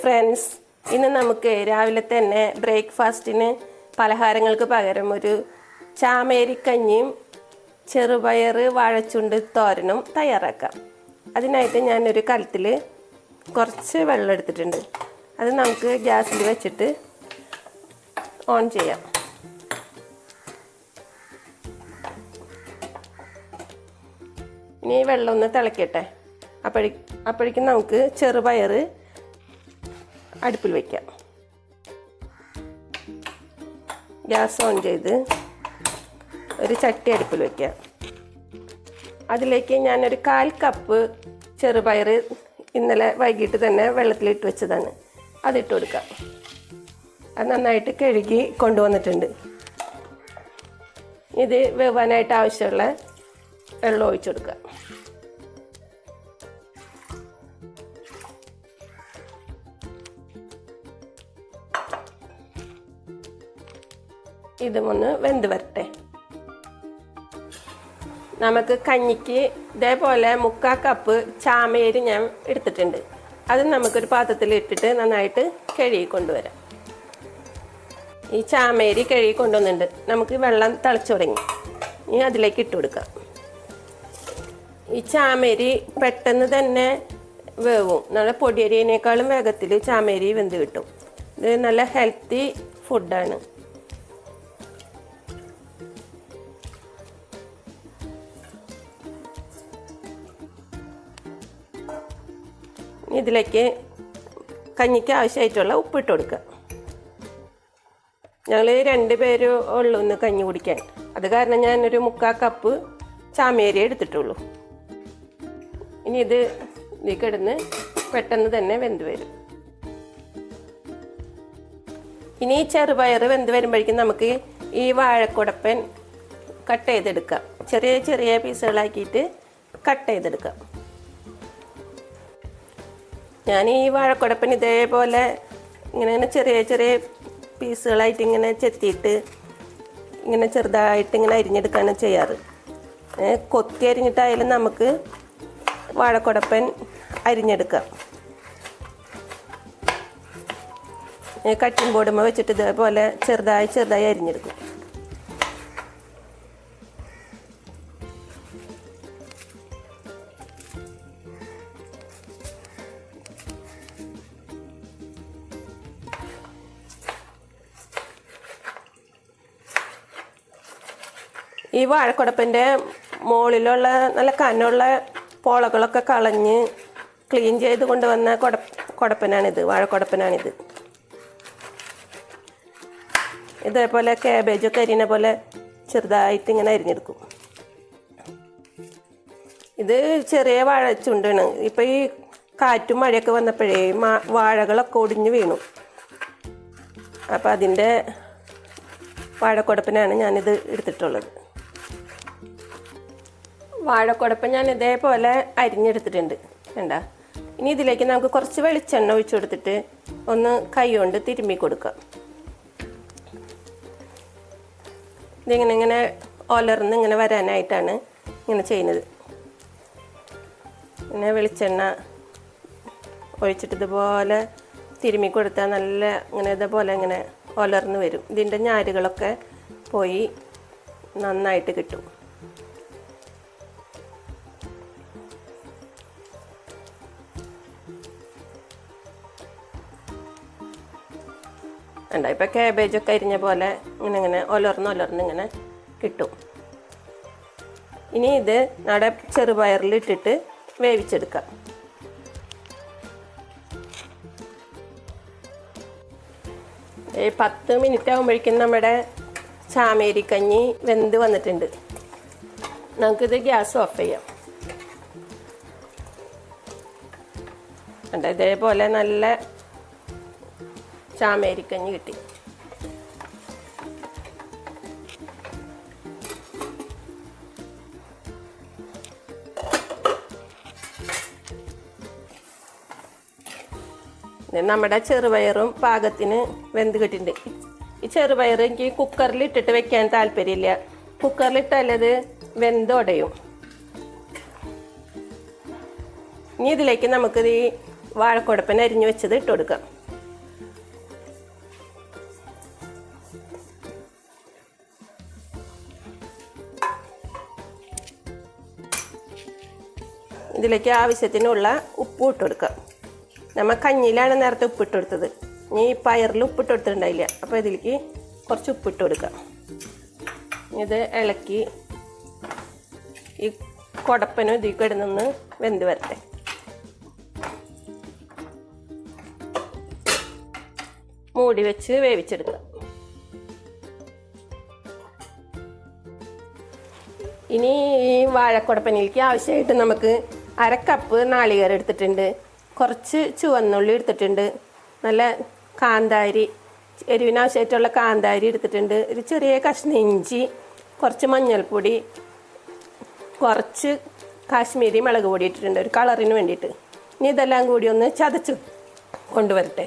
Friends ഇന്ന് നമുക്ക് രാവിലെ തന്നെ ബ്രേക്ക്ഫാസ്റ്റിന് പലഹാരങ്ങൾക്ക് പകരം ഒരു ചാമേരിക്കഞ്ഞിയും ചെറുപയർ വാഴച്ചുണ്ട് തോരനും തയ്യാറാക്കാം. അതിനായിട്ട് ഞാനൊരു കലത്തിൽ കുറച്ച് വെള്ളം എടുത്തിട്ടുണ്ട്. അത് നമുക്ക് ഗ്യാസിൽ വെച്ചിട്ട് ഓൺ ചെയ്യാം. ഇനി വെള്ളം ഒന്ന് തിളക്കട്ടെ. അപ്പോഴേ അപ്പോഴേക്കും നമുക്ക് ചെറുപയർ അടുപ്പിൽ വയ്ക്കാം ഗ്യാസ് ഓൺ ചെയ്ത് ഒരു ചട്ടി അടുപ്പിൽ വയ്ക്കാം അതിലേക്ക് ഞാനൊരു കാൽ കപ്പ് ചെറുപയർ ഇന്നലെ വൈകിട്ട് തന്നെ വെള്ളത്തിലിട്ട് വെച്ചതാണ്. അതിട്ട് കൊടുക്കാം. അത് നന്നായിട്ട് കഴുകി കൊണ്ടുവന്നിട്ടുണ്ട്. ഇത് വേവാനായിട്ട് ആവശ്യമുള്ള വെള്ളം ഒഴിച്ചു കൊടുക്കുക ഇതും ഒന്ന് വെന്ത് വരട്ടെ. നമുക്ക് കഞ്ഞിക്ക് ഇതേപോലെ മുക്കാ കപ്പ് ചാമേരി ഞാൻ എടുത്തിട്ടുണ്ട്. അത് നമുക്കൊരു പാത്രത്തിൽ ഇട്ടിട്ട് നന്നായിട്ട് കഴുകി കൊണ്ടുവരാം. ഈ ചാമേരി കഴുകി കൊണ്ടുവന്നിട്ടുണ്ട്. നമുക്ക് വെള്ളം തിളച്ചു തുടങ്ങി. ഇനി അതിലേക്ക് ഇട്ട് കൊടുക്കാം. ഈ ചാമേരി പെട്ടെന്ന് തന്നെ വേവും. നല്ല പൊടിയരിയേക്കാളും വേഗത്തിൽ ചാമേരി വെന്ത് കിട്ടും. ഇത് നല്ല ഹെൽത്തി ഫുഡാണ് ഇതിലേക്ക് കഞ്ഞിക്ക് ആവശ്യമായിട്ടുള്ള ഉപ്പിട്ട് കൊടുക്കുക. ഞങ്ങൾ രണ്ട് പേര് ഉള്ളൂ ഒന്ന് കഞ്ഞി കുടിക്കാൻ. അത് കാരണം ഞാനൊരു മുക്കാൽ കപ്പ് ചാമേരി എടുത്തിട്ടുള്ളൂ. ഇനി ഇത് ഇതിൽ കിടന്ന് പെട്ടെന്ന് തന്നെ വെന്ത് വരും. ഇനി ഈ ചെറുപയർ വെന്ത് വരുമ്പോഴേക്കും നമുക്ക് ഈ വാഴക്കുടപ്പൻ കട്ട് ചെയ്തെടുക്കാം. ചെറിയ ചെറിയ പീസുകളാക്കിയിട്ട് കട്ട് ചെയ്തെടുക്കാം. ഞാൻ ഈ വാഴക്കുടപ്പൻ ഇതേപോലെ ഇങ്ങനെ ചെറിയ ചെറിയ പീസുകളായിട്ട് ഇങ്ങനെ ചെത്തിയിട്ട് ഇങ്ങനെ ചെറുതായിട്ട് ഇങ്ങനെ അരിഞ്ഞെടുക്കുകയാണ് ചെയ്യാറ്. കൊത്തി അരിഞ്ഞിട്ടായാലും നമുക്ക് വാഴക്കുടപ്പൻ അരിഞ്ഞെടുക്കാം. കട്ടിംഗ് ബോർഡുമ്മ വെച്ചിട്ട് ഇതേപോലെ ചെറുതായി ചെറുതായി അരിഞ്ഞെടുക്കും. ഈ വാഴക്കുടപ്പിന്റെ മുകളിലുള്ള നല്ല കനമുള്ള പോളകളൊക്കെ കളഞ്ഞ് ക്ലീൻ ചെയ്ത് കൊണ്ടുവന്ന കുട കുടപ്പനാണിത് വാഴക്കുടപ്പനാണിത്. ഇതേപോലെ ക്യാബേജൊക്കെ അരിയുന്ന പോലെ ചെറുതായിട്ട് ഇങ്ങനെ അരിഞ്ഞെടുക്കും. ഇത് ചെറിയ വാഴ ചുണ്ടാണ്. ഇപ്പം ഈ കാറ്റും മഴയൊക്കെ വന്നപ്പോഴേ വാഴകളൊക്കെ ഒടിഞ്ഞു വീണു. അപ്പം അതിന്റെ വാഴക്കുടപ്പിനാണ് ഞാനിത് എടുത്തിട്ടുള്ളത്. വാഴക്കുടപ്പൻ ഞാൻ ഇതേപോലെ അരിഞ്ഞെടുത്തിട്ടുണ്ട്. വേണ്ട ഇനി ഇതിലേക്ക് നമുക്ക് കുറച്ച് വെളിച്ചെണ്ണ ഒഴിച്ചു കൊടുത്തിട്ട് ഒന്ന് കൈ കൊണ്ട് തിരുമ്മി കൊടുക്കാം. ഇതിങ്ങനെ ഇങ്ങനെ ഒലർന്ന് ഇങ്ങനെ വരാനായിട്ടാണ് ഇങ്ങനെ ചെയ്യുന്നത്. ഇങ്ങനെ വെളിച്ചെണ്ണ ഒഴിച്ചിട്ട് ഇതുപോലെ തിരുമ്മി കൊടുത്താൽ നല്ല ഇങ്ങനെ ഇതേപോലെ ഇങ്ങനെ ഒലർന്ന് വരും. ഇതിന്റെ ഞാരുകളൊക്കെ പോയി നന്നായിട്ട് കിട്ടും. വേണ്ട ഇപ്പം കാബേജൊക്കെ അരിഞ്ഞ പോലെ ഇങ്ങനെ ഇങ്ങനെ ഒലർന്ന് ഒലർന്ന് ഇങ്ങനെ കിട്ടും. ഇനി ഇത് നട ചെറുപയറിൽ ഇട്ടിട്ട് വേവിച്ചെടുക്കാം. പത്ത് മിനിറ്റ് ആകുമ്പോഴേക്കും നമ്മുടെ ചാമേരിക്കഞ്ഞി വെന്ത് വന്നിട്ടുണ്ട്. നമുക്കിത് ഗ്യാസ് ഓഫ് ചെയ്യാം. ഇതേപോലെ നല്ല ചാമേരിക്കഞ്ഞി കിട്ടി. നമ്മുടെ ചെറുപയറും പാകത്തിന് വെന്ത് കിട്ടിയിട്ടുണ്ട്. ഈ ചെറുപയർ എനിക്ക് കുക്കറിൽ ഇട്ടിട്ട് വെക്കാൻ താല്പര്യമില്ല. കുക്കറിലിട്ടാൽ അത് വെന്തുടയും ഇനി ഇതിലേക്ക് നമുക്ക് ഈ വാഴക്കുടപ്പൻ അരിഞ്ഞു വെച്ചത് ഇട്ട് കൊടുക്കാം. ഇതിലേക്ക് ആവശ്യത്തിനുള്ള ഉപ്പ് ഇട്ട് കൊടുക്കുക. നമ്മൾ കഞ്ഞിയിലാണ് നേരത്തെ ഉപ്പിട്ട് കൊടുത്തത്. ഇനി പയറിൽ ഉപ്പിട്ട് കൊടുത്തിട്ടുണ്ടായില്ല. അപ്പോൾ ഇതിലേക്ക് കുറച്ച് ഉപ്പിട്ട് കൊടുക്കുക. ഇത് ഇളക്കി ഈ കുടപ്പനും ഇതിൽ കിടന്നൊന്ന് വെന്ത് വരട്ടെ. മൂടി വെച്ച് വേവിച്ചെടുക്കുക. ഇനി ഈ വാഴക്കുടപ്പനിലേക്ക് ആവശ്യമായിട്ട് നമുക്ക് അര കപ്പ് നാളികേരം എടുത്തിട്ടുണ്ട്. കുറച്ച് ചുവന്നുള്ളി എടുത്തിട്ടുണ്ട്. നല്ല കാന്താരി എരിവിനാവശ്യമായിട്ടുള്ള കാന്താരി എടുത്തിട്ടുണ്ട്. ഒരു ചെറിയ കഷ്ണം ഇഞ്ചി കുറച്ച് മഞ്ഞൾപ്പൊടി കുറച്ച് കാശ്മീരി മുളക് പൊടി ഇട്ടിട്ടുണ്ട്. ഒരു കളറിന് വേണ്ടിയിട്ട്. ഇനി ഇതെല്ലാം കൂടി ഒന്ന് ചതച്ച് കൊണ്ടുവരട്ടെ.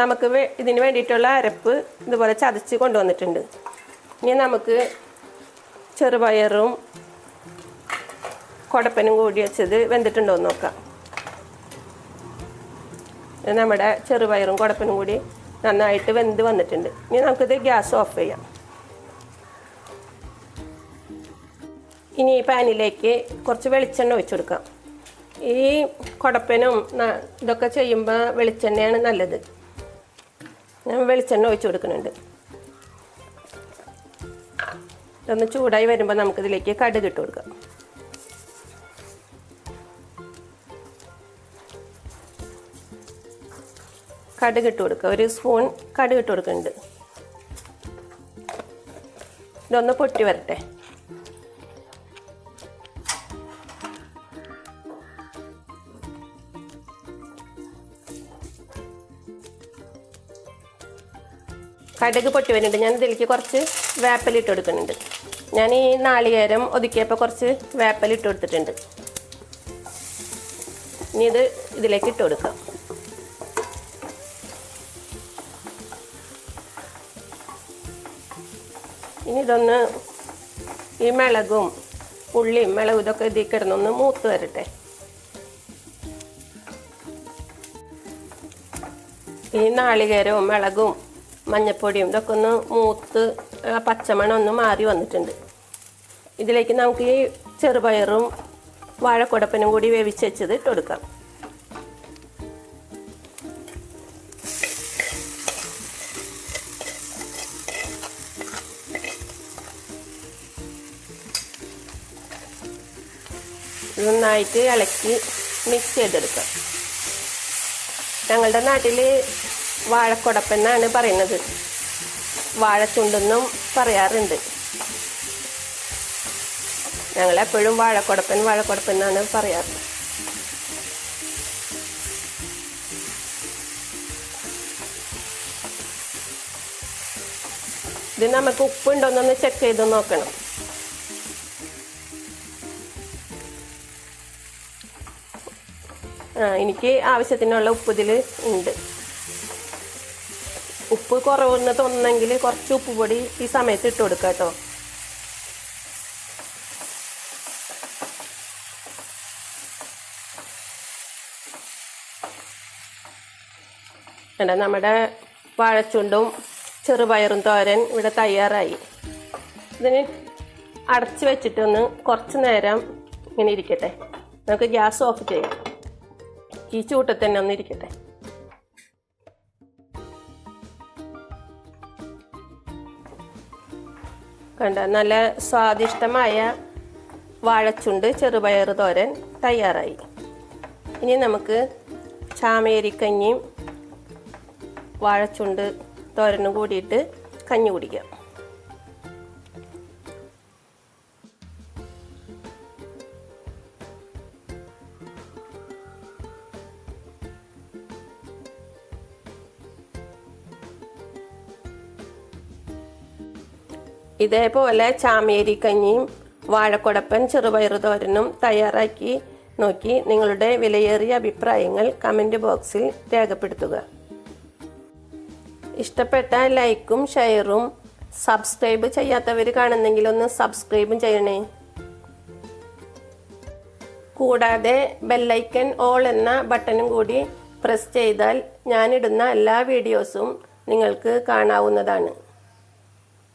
നമുക്ക് ഇതിന് വേണ്ടിയിട്ടുള്ള അരപ്പ് ഇതുപോലെ ചതച്ച് കൊണ്ടുവന്നിട്ടുണ്ട്. ഇനി നമുക്ക് ചെറുപയറും കുടപ്പനും കൂടി വെച്ചത് വെന്തിട്ടുണ്ടോ എന്ന് നോക്കാം. നമ്മുടെ ചെറുപയറും കുടപ്പനും കൂടി നന്നായിട്ട് വെന്ത് വന്നിട്ടുണ്ട്. ഇനി നമുക്കിത് ഗ്യാസ് ഓഫ് ചെയ്യാം. ഇനി ഈ പാനിലേക്ക് കുറച്ച് വെളിച്ചെണ്ണ ഒഴിച്ചു കൊടുക്കാം. ഈ കുടപ്പനും ഇതൊക്കെ ചെയ്യുമ്പോൾ വെളിച്ചെണ്ണയാണ് നല്ലത്. ഞാൻ വെളിച്ചെണ്ണ ഒഴിച്ചു കൊടുക്കുന്നുണ്ട്. ഇതൊന്ന് ചൂടായി വരുമ്പോൾ നമുക്കിതിലേക്ക് കടുക് ഇട്ട് കൊടുക്കാം. കടുക് ഇട്ട് കൊടുക്കുക ഒരു സ്പൂൺ കടുക് ഇട്ട് കൊടുക്കുന്നുണ്ട് ഇതൊന്ന് പൊട്ടി വരട്ടെ. കടുക് പൊട്ടി വരുന്നുണ്ട്. ഞാൻ ഇതിലേക്ക് കുറച്ച് വേപ്പലിട്ട് കൊടുക്കുന്നുണ്ട്. ഞാൻ ഈ നാളികേരം ഒതുക്കിയപ്പോൾ കുറച്ച് വേപ്പലിട്ട് കൊടുത്തിട്ടുണ്ട്. ഇനി ഇത് ഇതിലേക്ക് ഇട്ട് കൊടുക്കാം. ഇനി ഇതൊന്ന് ഈ മിളകും ഉള്ളിയും മിളകും ഇതൊക്കെ ഇതിൽ കിടന്നൊന്ന് മൂത്ത് വരട്ടെ. ഈ നാളികേരവും മിളകും മഞ്ഞപ്പൊടിയും ഇതൊക്കെ ഒന്ന് മൂത്ത് പച്ചമണം ഒന്ന് മാറി വന്നിട്ടുണ്ട്. ഇതിലേക്ക് നമുക്ക് ഈ ചെറുപയറും വാഴക്കുടപ്പനും കൂടി വേവിച്ച് വെച്ചത് ഇട്ട് കൊടുക്കാം. നന്നായിട്ട് ഇളക്കി മിക്സ് ചെയ്തെടുക്കാം. ഞങ്ങളുടെ നാട്ടിൽ വാഴക്കുടപ്പെന്നാണ് പറയുന്നത്. വാഴച്ചുണ്ടെന്നും പറയാറുണ്ട്. ഞങ്ങളെപ്പോഴും വാഴക്കുടപ്പൻ എന്നാണ് പറയാറ്. ഇത് നമുക്ക് ഉപ്പുണ്ടോന്നൊന്ന് ചെക്ക് ചെയ്ത് നോക്കണം. എനിക്ക് ആവശ്യത്തിനുള്ള ഉപ്പ് ഇതിൽ ഉണ്ട്. ഉപ്പ് കുറവെന്ന് തോന്നുന്നെങ്കിൽ കുറച്ച് ഉപ്പ് പൊടി ഈ സമയത്ത് ഇട്ട് കൊടുക്കുക കേട്ടോ. വേണ്ട നമ്മുടെ വാഴച്ചുണ്ടും ചെറുപയറും തോരൻ ഇവിടെ തയ്യാറായി. ഇതിന് അടച്ചു വെച്ചിട്ടൊന്ന് കുറച്ച് നേരം ഇങ്ങനെ ഇരിക്കട്ടെ. നമുക്ക് ഗ്യാസ് ഓഫ് ചെയ്യാം. ഈ ചൂട്ടിൽ തന്നെ ഒന്നിരിക്കട്ടെ. കണ്ട നല്ല സ്വാദിഷ്ടമായ വാഴച്ചുണ്ട് ചെറുപയർ തോരൻ തയ്യാറായി. ഇനി നമുക്ക് ചാമേരിക്കഞ്ഞിയും വാഴച്ചുണ്ട് തോരനും കൂടിയിട്ട് കഞ്ഞി കുടിക്കാം. ഇതേപോലെ ചാമേരി കഞ്ഞിയും വാഴക്കുടപ്പൻ ചെറുപയറുതോരനും തയ്യാറാക്കി നോക്കി നിങ്ങളുടെ വിലയേറിയ അഭിപ്രായങ്ങൾ കമന്റ് ബോക്സിൽ രേഖപ്പെടുത്തുക. ഇഷ്ടപ്പെട്ട ലൈക്കും ഷെയറും സബ്സ്ക്രൈബ് ചെയ്യാത്തവർ കാണുന്നെങ്കിൽ ഒന്ന് സബ്സ്ക്രൈബും ചെയ്യണേ. കൂടാതെ ബെല്ലൈക്കൻ ഓൾ എന്ന ബട്ടണും കൂടി പ്രസ് ചെയ്താൽ ഞാനിടുന്ന എല്ലാ വീഡിയോസും നിങ്ങൾക്ക് കാണാവുന്നതാണ്.